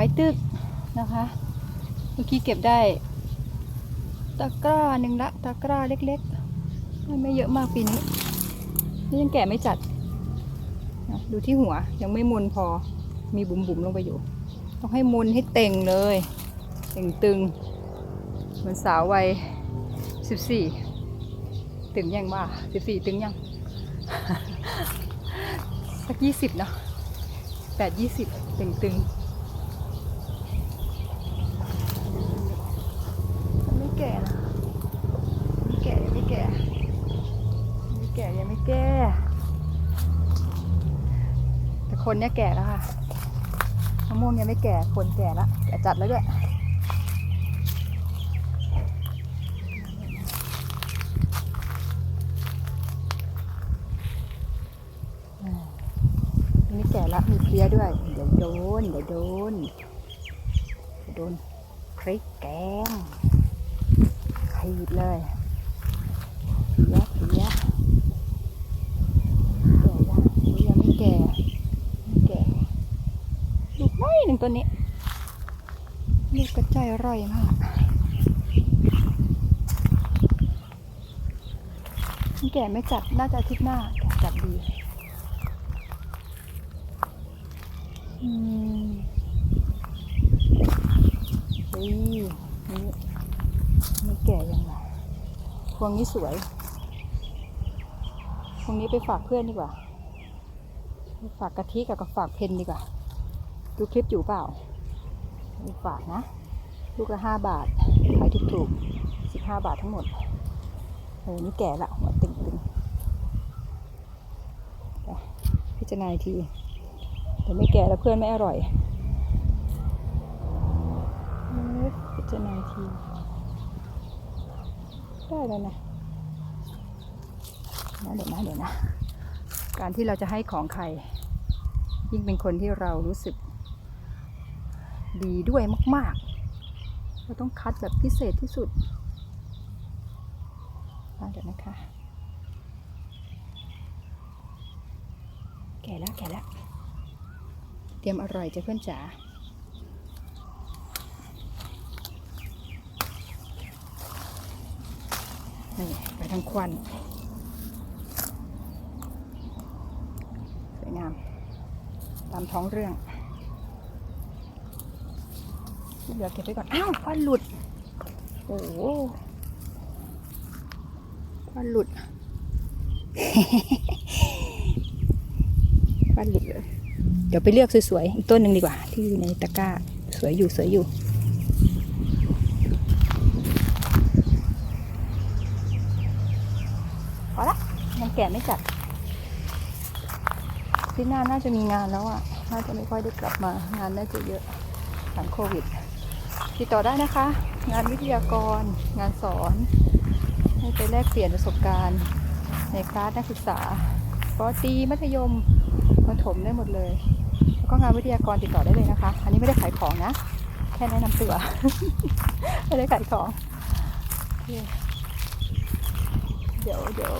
ายตึกนะคะเมื่อกี้เก็บได้ ตะกร้าหนึ่งละตะกร้าเล็กๆ ไม่เยอะมากปีนี้นี่ยังแก่ไม่จัด ดูที่หัวยังไม่มนพอมีบุ๋มๆลงไปอยู่ ต้องให้มนให้เต่งเลยเต่งตึงเหมือนสาววัยสิบสี่ตึงยังบ้าสิบสี่ตึงยัง สักยี่สิบเนาะแปดยี่สิบตึงตึงยังไม่แก่นะไม่แก่ยังไม่แก่ยังไม่แก่ยังไม่แก่ แต่ คนเนี้ยแก่แล้วค่ะมะม่วงยังไม่แก่คนแก่แล้วแก่จัดแล้วด้วยนนี้แก่ละมีเพลี้ยด้วย เดี๋ยวโดน เดี๋ยวโดน โดนพริกแกงขีดเลยเพลี้ยเพลี้ยแก่ยังยังไม่แก่ไม่แก่ลูก น้อยหนึ่งตัวนี้ลูกกระจายอร่อยมากแก่ไม่จัดน่าจะอาทิตย์หน้าแกจัดดีอืมเฮ้ยนี่มันแก่ยังไงพวงนี้สวยพวงนี้ไปฝากเพื่อนดีกว่า ฝากกะทิกับฝากเพนดีกว่า ดูคลิปอยู่เปล่าไปฝากนะ ลูกละห้าบาท ขายถูกๆสิบห้าบาททั้งหมด เออ นี่แก่ละหัวตึงๆไปพิจารณาทีแต่ไม่แก่แล้วเพื่อนไม่อร่อยพิจารณาที ได้แล้วนะนะเดี๋ยวนะเดี๋ยวนะ การที่เราจะให้ของใคร ยิ่งเป็นคนที่เรารู้สึก ดีด้วยมาก ๆ เราต้องคัดแบบพิเศษที่สุดเดี๋ยวนะคะ แก่แล้วแก่แล้ว เตรียมอร่อยจะเพื่อนจ๋านี่ไปทางควันสวยงาม ตามท้องเรื่อง ที่เหลือเก็บไว้ก่อน อ้าวควันหลุด โอ้โหควันหลุดควันหลุดเลย เดี๋ยวไปเลือกสวยๆ อีกต้นหนึ่งดีกว่า ที่อยู่ในตะกร้า สวยอยู่สวยอยู่พอละยังแก่ไม่จัดที่หน้าน่าจะมีงานแล้วอะ น่าจะไม่ค่อยได้กลับมา งานน่าจะเยอะหลังโควิด ติดต่อได้นะคะ งานวิทยากร งานสอน ให้ไปแลกเปลี่ยนประสบการณ์ ในคลาสนักศึกษาปตีมัธยมประถมได้หมดเลย แล้วก็งานวิทยากรติดต่อได้เลยนะคะ อันนี้ไม่ได้ขายของนะ แค่แนะนำตัว ไม่ได้ขายของ เดี๋ยวเดี๋ยว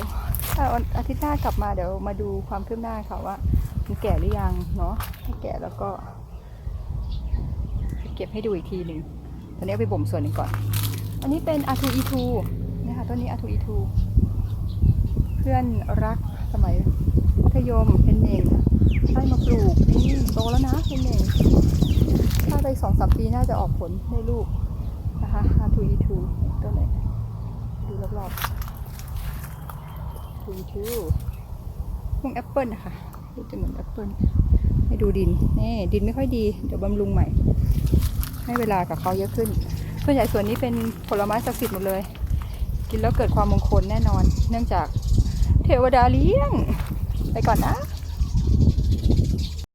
ถ้าอาทิตย์หน้ากลับมาเดี๋ยวมาดูความคืบหน้าค่ะว่ามันแก่หรือยังเนาะถ้าแก่แล้วก็ ก็บให้ดูอีกทีหนึ่งตอนนี้เอาไปบ่มส่วนหนึ่งก่อน อันนี้เป็น R2E2 นะคะต้นนี้ R2E2 เพื่อนรักสมัยมัธยมเป็นเองได้มาปลูกนี่โตแล้วนะเป็นเองถ้าไปสองสามปีน่าจะออกผลได้ลูกนะคะ R2E2 ต้นไหนดูรอบๆ R2E2 พวกแอปเปิลนะคะดูจะเหมือนแอปเปิล ให้ดูดินนี่ดินไม่ค่อยดีเดี๋ยวบำรุงใหม่ ให้เวลากับเขาเยอะขึ้น ส่วนใหญ่ส่วนนี้เป็นผลไม้ศักดิ์สิทธิ์หมดเลย กินแล้วเกิดความมงคลแน่นอน เนื่องจากเทวดาเลี้ยง ไปก่อนนะ